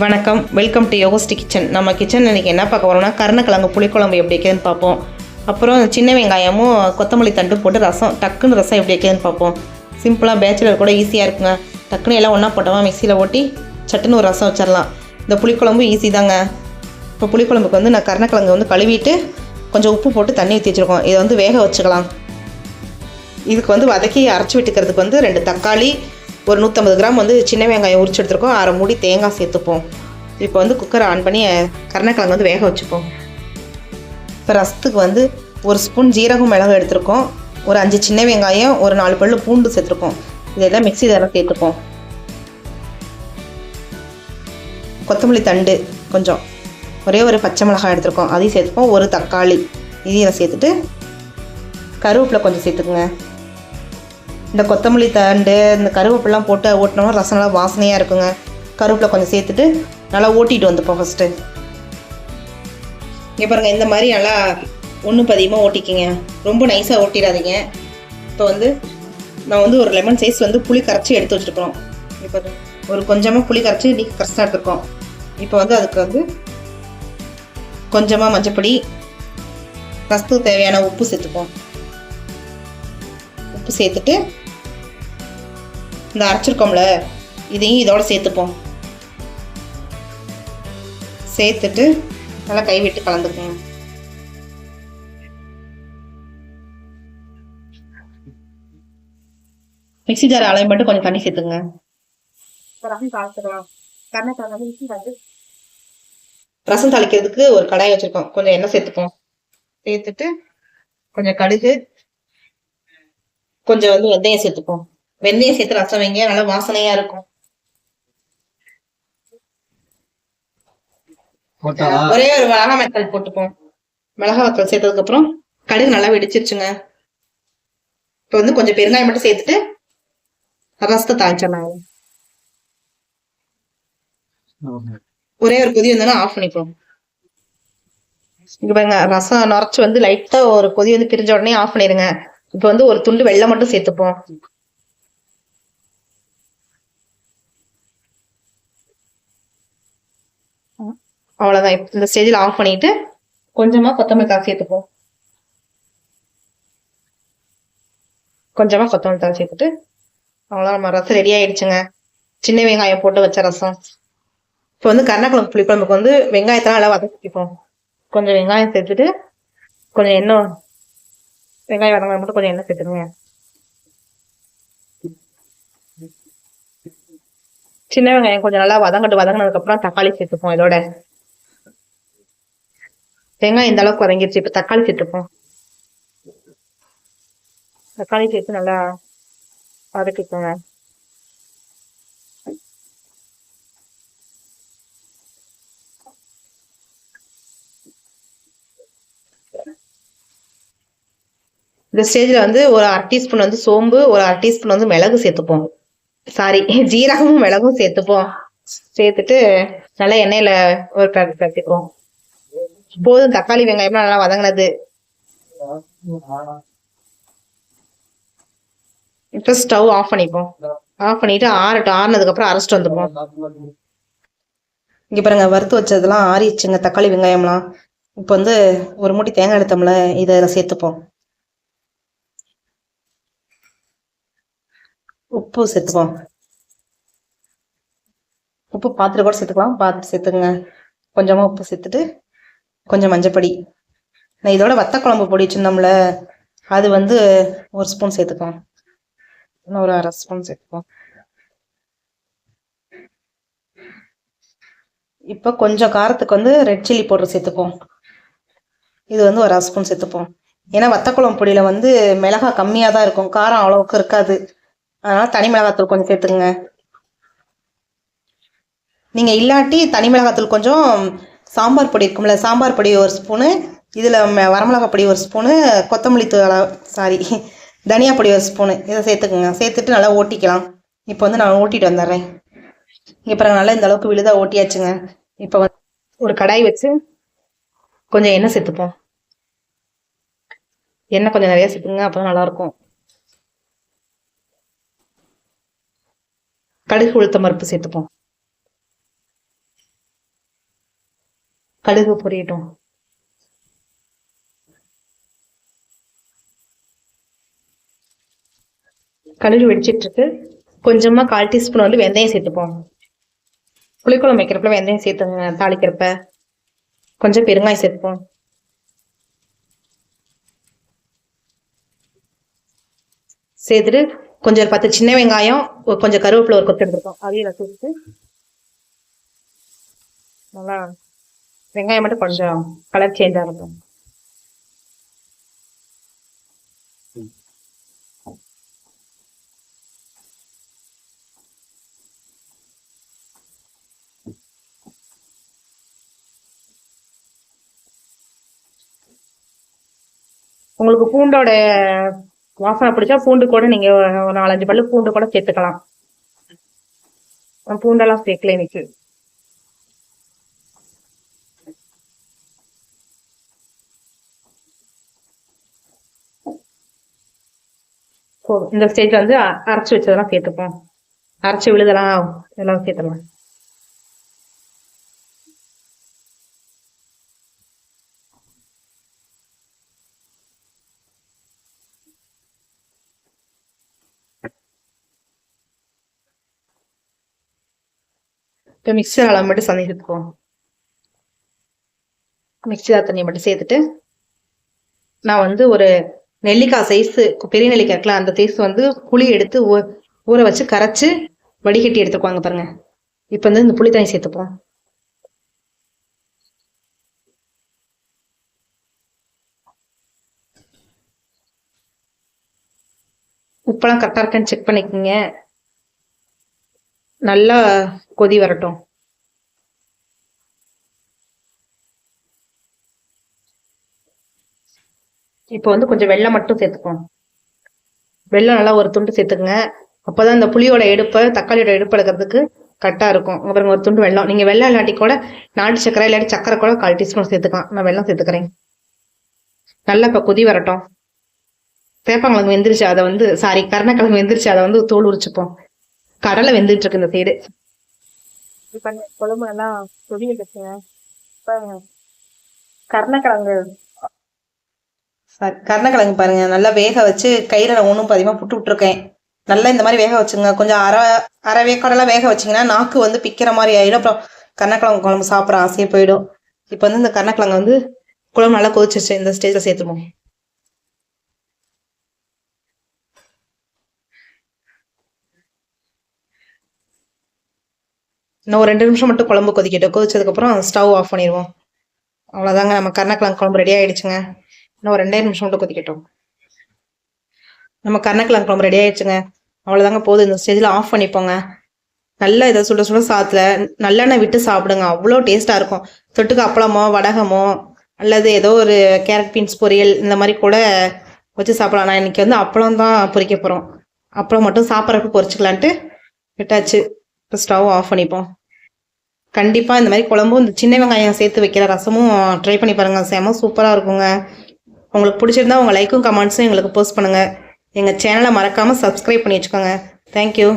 வணக்கம். Welcome to யோகஸ்டி kitchen நம்ம கிச்சன் இன்றைக்கி என்ன பார்க்க போறோம்னா கருணக்கிழங்கு புளிக்குழம்பு எப்படி வைக்கிறதுன்னு பார்ப்போம். அப்புறம் சின்ன வெங்காயமும் கொத்தமல்லி தண்டு போட்டு ரசம் டக்குன்னு ரசம் எப்படி வைக்கிறதுன்னு பார்ப்போம். சிம்பிளாக பேச்சுலர் கூட ஈஸியாக இருக்குங்க. டக்குன்னு எல்லாம் ஒன்றா போட்டோமா மிக்சியில் ஓட்டி சட்டுன்னு ஒரு ரசம் வச்சிடலாம். இந்த புளிக்குழம்பு ஈஸி தாங்க. இப்போ புளிக்குழம்புக்கு வந்து நான் கருணக்கிழங்கு வந்து கழுவிட்டு கொஞ்சம் உப்பு போட்டு தண்ணி ஊற்றி வச்சுருக்கோம். இதை வந்து வேக வச்சுக்கலாம். இதுக்கு வந்து வதக்கி அரைச்சி விட்டுக்கிறதுக்கு வந்து ரெண்டு தக்காளி ஒரு நூற்றம்பது கிராம் வந்து சின்ன வெங்காயம் உரிச்சு எடுத்துருக்கோம். அரை மூடி தேங்காய் சேர்த்துப்போம். இப்போ வந்து குக்கரை ஆன் பண்ணி கருணக்கிழங்கு வந்து வேக வச்சுப்போம். இப்போ ரசத்துக்கு வந்து ஒரு ஸ்பூன் ஜீரகம் மிளகு எடுத்திருக்கோம். ஒரு அஞ்சு சின்ன வெங்காயம் ஒரு நாலு பல்லு பூண்டு சேர்த்துருக்கோம். இதெல்லாம் மிக்ஸி தரம் சேர்த்துப்போம். கொத்தமல்லி தண்டு கொஞ்சம். ஒரே ஒரு பச்சை மிளகாய் எடுத்துருக்கோம். அதையும் சேர்த்துப்போம். ஒரு தக்காளி இதையும் சேர்த்துட்டு கருவேப்பிலை கொஞ்சம் சேர்த்துக்குங்க. இந்த கொத்தமல்லி தண்டு இந்த கருவேப்பிலாம் போட்டு ஓட்டினோம்னா ரசம் நல்லா வாசனையாக இருக்குங்க. கருவேப்பிலை கொஞ்சம் சேர்த்துட்டு நல்லா ஓட்டிட்டு வந்துப்போம் ஃபஸ்ட்டு இங்கே பாருங்கள் இந்த மாதிரி நல்லா ஒன்று பதியமாக ஓட்டிக்கிங்க. ரொம்ப நைஸாக ஓட்டிடாதீங்க. இப்போ வந்து நான் வந்து ஒரு லெமன் சைஸ் வந்து புளி கரைச்சி எடுத்து வச்சுருக்கிறோம். இப்போ ஒரு கொஞ்சமாக புளி கரைச்சி நீ கரைச்சி எடுத்துருக்கோம். இப்போ வந்து அதுக்கு வந்து கொஞ்சமாக மஞ்சப்பொடி ரசத்துக்கு தேவையான உப்பு சேர்த்துப்போம். உப்பு சேர்த்துட்டு இந்த அரைச்சிருக்கோம்ல இதையும் இதோட சேர்த்துப்போம். சேர்த்துட்டு நல்லா கை விட்டு கலந்துக்கணும் மிக்ஸி ஜார் அலையும் மட்டும் கொஞ்சம் தண்ணி சேர்த்துங்க. ரசம் தாளிக்கிறதுக்கு ஒரு கடாய் வச்சிருக்கோம். கொஞ்சம் எண்ணெய் சேர்த்துப்போம். சேர்த்துட்டு கொஞ்சம் கடுகு கொஞ்சம் வந்து வெந்தயம் சேர்த்துப்போம். வெந்தயம் சேர்த்து ரசம் வைங்க நல்லா வாசனையா இருக்கும். ஒரே ஒரு மிளகா வத்தல் போட்டுப்போம். மிளகா வத்தல் சேர்த்ததுக்கு அப்புறம் கடுகு நல்லா வெடிச்சிருச்சுங்க. இப்போ வந்து கொஞ்சம் பெருங்காயம் மட்டும் சேர்த்துட்டு ரசத்தை தாளிச்சிடலாம். ஒரே ஒரு கொதி வந்தோன்னா ஆஃப் பண்ணிப்போம். இங்க பாருங்க ரசம் நுரைச்சு வந்து லைட்டா ஒரு கொதி வந்து பிரிஞ்ச உடனே ஆஃப் பண்ணிடுங்க. இப்போ வந்து ஒரு துண்டு வெள்ளம் மட்டும் சேர்த்துப்போம். அவ்வளவுதான். இந்த ஸ்டேஜில் ஆஃப் பண்ணிட்டு கொஞ்சமா கொத்தமல்லி தழை சேர்த்துப்போம். கொஞ்சமா கொத்தமல்லி தழை சேர்த்துட்டு அவ்வளோதான் நம்ம ரசம் ரெடி ஆயிடுச்சுங்க. சின்ன வெங்காயம் போட்டு வச்ச ரசம். இப்போ வந்து கருணாக்குழம்பு புளிக்குழம்புக்கு வந்து வெங்காயத்தெல்லாம் நல்லா வதக்கிப்போம். கொஞ்சம் வெங்காயம் சேர்த்துட்டு கொஞ்சம் எண்ணெய் வெங்காயம் வதங்க மட்டும் கொஞ்சம் எண்ணெய் சேர்த்துருங்க சின்ன வெங்காயம் கொஞ்சம் நல்லா வதங்கட்டு வதங்கினதுக்கப்புறம் தக்காளி சேர்த்துப்போம் இதோட. வெங்காயம் இந்த அளவுக்கு வதங்கிருச்சு. இப்போ தக்காளி சேர்த்துப்போம். தக்காளி சேர்த்து நல்லா வதக்கிக்கோங்க. இந்த ஸ்டேஜில் வந்து ஒரு அரை டீஸ்பூன் வந்து சோம்பு ஒரு அரை டீஸ்பூன் வந்து மிளகு சேர்த்துப்போம். சாரி ஜீரகமும் மிளகும் சேர்த்துப்போம். சேர்த்துட்டு நல்லா எண்ணெயில் ஒரு கரட்டி போதும் தக்காளி வெங்காயம்லாம் நல்லா வதங்கினது. இப்போ ஸ்டவ் ஆஃப் பண்ணிப்போம். ஆஃப் பண்ணிட்டு ஆறட்டும். ஆறுனதுக்கப்புறம் அரைச்சிட்டு வந்துப்போம். இங்கே பாருங்க வறுத்து வச்சதெல்லாம் ஆறிடுச்சுங்க தக்காளி வெங்காயம்லாம். இப்போ வந்து ஒரு மூட்டி தேங்காய் எடுத்தோம்ல இதை சேர்த்துப்போம். உப்பு சேர்த்துக்குவோம். உப்பு பார்த்துட்டு கூட சேர்த்துக்கலாம். பார்த்து சேர்த்துங்க கொஞ்சமா உப்பு சேர்த்துட்டு கொஞ்சம் மஞ்சப்பொடி நான் இதோட வத்த குழம்பு பொடி வச்சிருந்தோம்ல அது வந்து ஒரு ஸ்பூன் சேர்த்துக்கலாம் இன்னும் ஒரு அரை ஸ்பூன் சேர்த்துப்போம் இப்போ கொஞ்சம் காரத்துக்கு வந்து ரெட் சில்லி பவுடர் சேர்த்துப்போம் இது வந்து ஒரு அரை ஸ்பூன் சேர்த்துப்போம். ஏன்னா வத்தக்குழம்பு பொடியில் வந்து மிளகா கம்மியாக தான் இருக்கும். காரம் அவ்வளோவுக்கு இருக்காது. அதனால் தனி மிளகாத்தூள் கொஞ்சம் சேர்த்துக்குங்க. நீங்கள் இல்லாட்டி தனி மிளகாத்தூள் கொஞ்சம் சாம்பார் பொடி இருக்கும்ல சாம்பார் பொடி ஒரு ஸ்பூனு இதில் வரமிளகா பொடி ஒரு ஸ்பூனு கொத்தமல்லி தூள் சாரி தனியா பொடி ஒரு ஸ்பூனு இதை சேர்த்துக்குங்க. சேர்த்துட்டு நல்லா ஓட்டிக்கலாம். இப்போ வந்து நான் ஓட்டிட்டு வந்துடுறேன். இப்போ நல்லா இந்த அளவுக்கு விழுதா ஓட்டியாச்சுங்க. இப்போ வந்து ஒரு கடாய் வச்சு கொஞ்சம் எண்ணெய் சேர்த்துப்போம். எண்ணெய் கொஞ்சம் நிறையா சேர்த்துங்க அப்போ தான் நல்லாயிருக்கும். கடுகு உளுத்தம் பருப்பு சேர்த்துப்போம். கடுகு பொரியட்டும். கடுகு வெடிச்சிட்டு இருக்கு கொஞ்சமா கால் டீஸ்பூன் வந்து வெந்தயம் சேர்த்துப்போம். புளிக்குழம்பு வைக்கிறப்ப வெந்தயம் சேர்த்துங்க தாளிக்கிறப்ப. கொஞ்சம் பெருங்காயம் சேர்த்துப்போம். சேர்த்துட்டு கொஞ்சம் ஒரு பத்து சின்ன வெங்காயம் கொஞ்சம் கருவேப்பிலை ஒரு கொத்து எடுத்துருக்கோம். அதையும் சேர்த்து நல்லா வெங்காயம் மட்டும் கொஞ்சம் கலர் சேஞ்ச் ஆகட்டும் உங்களுக்கு பூண்டோட வாசனை பிடிச்சா பூண்டு கூட நீங்க ஒரு நாலஞ்சு பல்லு பூண்டு கூட சேர்த்துக்கலாம். பூண்டெல்லாம் சேர்க்கல எனக்கு இந்த ஸ்டேஜ்ல வந்து அரைச்சு வச்சதெல்லாம் சேர்த்துப்போம். அரைச்சு விழுதெல்லாம் எல்லாம் சேர்த்துலாம் இப்போ மிக்சர் அளவு மட்டும் சந்தை சேர்த்துக்குவோம் தண்ணியை மட்டும் சேர்த்துட்டு நான் வந்து ஒரு நெல்லிக்காய் சைஸு பெரிய நெல்லிக்காய் இருக்கலாம் அந்த சைஸ் வந்து புளி எடுத்து ஊ ஊற வச்சு கரைச்சி வடிகட்டி எடுத்துக்குவாங்க பாருங்க. இப்போ வந்து இந்த புளி தண்ணி சேர்த்துப்போம். உப்பெல்லாம் கரெக்டாக இருக்கான்னு செக் பண்ணிக்கோங்க. நல்லா கொதி வரட்டும். இப்போ வந்து கொஞ்சம் வெள்ளம் மட்டும் சேர்த்துக்கோம் வெள்ளம் நல்லா ஒரு துண்டு சேர்த்துக்குங்க. அப்போதான் இந்த புளியோட எடுப்பை தக்காளியோட எடுப்பு எடுக்கிறதுக்கு கரெக்டாக இருக்கும். அப்புறம் ஒரு துண்டு வெள்ளம். நீங்கள் வெள்ளம் இல்லாட்டி கூட நாட்டு சக்கரை இல்லாட்டி சக்கரை கூட கால் டீஸ்பூன் சேர்த்துக்கலாம். நான் வெள்ளம் சேர்த்துக்கிறேன். நல்லா இப்போ கொதி வரட்டும். சேப்பாங்கிழங்கு வெந்துருச்சு அதை வந்து சாரி கருணக்கிழங்கு வெந்துருச்சு அதை வந்து தோல் உரிச்சுப்போம். கடலை வெந்துட்டு இருக்கு இந்த சைடு இப்போ குழம்பு நல்லா கொதி வச்சுங்க. கருணக்கிழங்கு. கருணக்கிழங்கு பாருங்க. நல்லா வேக வச்சு கயிறுல ஒன்றும் பதிகமாக புட்டு விட்டுருக்கேன். நல்லா இந்த மாதிரி வேக வச்சுங்க. கொஞ்சம் அரை அரை வேக்காடெல்லாம் வேக வச்சிங்கன்னா நாக்கு வந்து பிக்கிற மாதிரி ஆயிடும். அப்புறம் கருணக்கிழங்கு குழம்பு சாப்பிட்ற ஆசையே போயிடும். இப்போ வந்து இந்த கருணக்கிழங்கு வந்து குழம்பு நல்லா கொதிச்சிருச்சு. இந்த ஸ்டேஜில் சேர்த்துருவோம். இன்னும் ஒரு ரெண்டு நிமிஷம் மட்டும் குழம்பு கொதிக்கட்டும். கொதிச்சதுக்கப்புறம் ஸ்டவ் ஆஃப் பண்ணிடுவோம். அவ்வளோதாங்க நம்ம கருணக்கிழங்கு குழம்பு ரெடி ஆகிடுச்சுங்க இன்னும் ஒரு ரெண்டே நிமிஷம் மட்டும் கொதிக்கட்டும். நம்ம கருணக்கிழங்கு குழம்பு ரெடி ஆகிடுச்சுங்க அவ்வளோதாங்க போதும் இந்த ஸ்டேஜில் ஆஃப் பண்ணிப்போங்க. நல்லா இதை சுட சுட சாத்துல நல்லெண்ணெய் விட்டு சாப்பிடுங்க. அவ்வளோ டேஸ்ட்டாக இருக்கும். தொட்டுக்கு அப்பளமோ வடகமோ அல்லது ஏதோ ஒரு கேரட் பீன்ஸ் பொரியல் இந்த மாதிரி கூட வச்சு சாப்பிடலாம். நான் இன்னைக்கு வந்து அப்பளம் தான் பொரிக்க போகிறோம் அப்பளம் மட்டும் சாப்பிட்றப்ப பொரிச்சுக்கலான்ட்டு விட்டாச்சு. இப்போ ஸ்டவ் ஆஃப் பண்ணிப்போம். கண்டிப்பாக இந்த மாதிரி குழம்பும் இந்த சின்ன வெங்காயம் சேர்த்து வைக்கிற ரசமும் ட்ரை பண்ணி பாருங்கள் செம சூப்பராக இருக்குங்க. உங்களுக்கு பிடிச்சிருந்தா உங்கள் லைக்கும் கமெண்ட்ஸும் எங்களுக்கு போஸ்ட் பண்ணுங்கள் எங்கள் சேனலை மறக்காமல் சப்ஸ்கிரைப் பண்ணி வச்சுக்கோங்க. தேங்க்யூ